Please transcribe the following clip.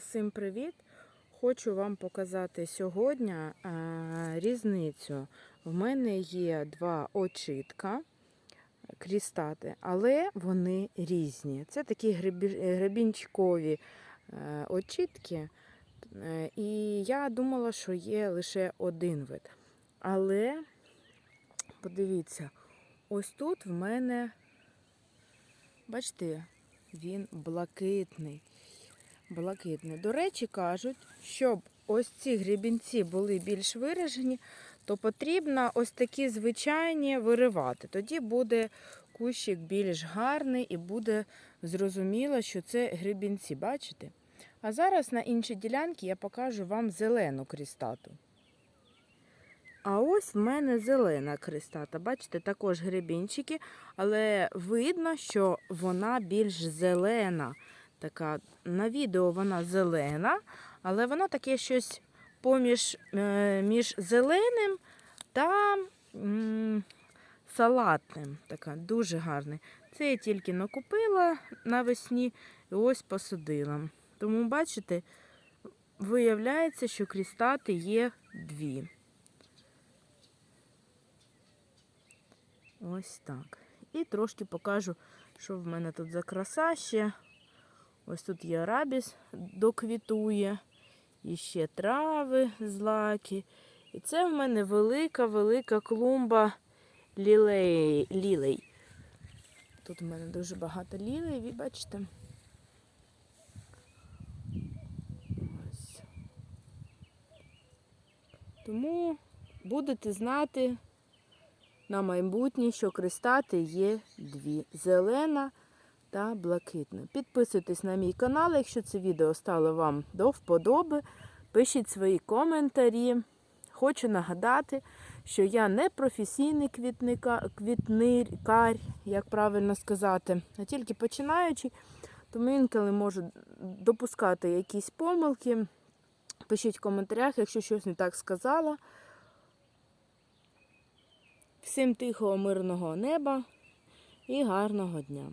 Усім привіт! Хочу вам показати сьогодні е, різницю. В мене є два очітка крістати, але вони різні. Це такі гребі- гребінчикові е, очітки. Е, І я думала, що є лише один вид. Але подивіться, ось тут в мене, бачите, він блакитний. Блакитний. До речі, кажуть, щоб ось ці грібінці були більш виражені, то потрібно ось такі звичайні виривати. Тоді буде кущик більш гарний і буде зрозуміло, що це грібінці, бачите? А зараз на іншій ділянці я покажу вам зелену крістату. А ось в мене зелена кристата. Бачите, також гребінчики, але видно, що вона більш зелена. Така, на відео вона зелена, але вона таке щось поміж е, між зеленим та салатним. Така дуже гарна. Це я тільки накупила навесні і ось посадила. Тому, бачите, виявляється, що крістати є дві. Ось так. І трошки покажу, що в мене тут за краса ще. Ось тут є арабіс доквітує, і ще трави злаки. І це в мене велика-велика клумба лілей. лілей. Тут в мене дуже багато лілей, ви бачите. Тому будете знати на майбутнє, що кристати є дві. Зелена та блакитна. Підписуйтесь на мій канал, якщо це відео стало вам до вподоби. Пишіть свої коментарі. Хочу нагадати, що я не професійний квітника, квітникар, як правильно сказати, а тільки починаючий, тому інколи можу допускати якісь помилки. Пишіть в коментарях, якщо щось не так сказала. Всім тихого, мирного неба і гарного дня!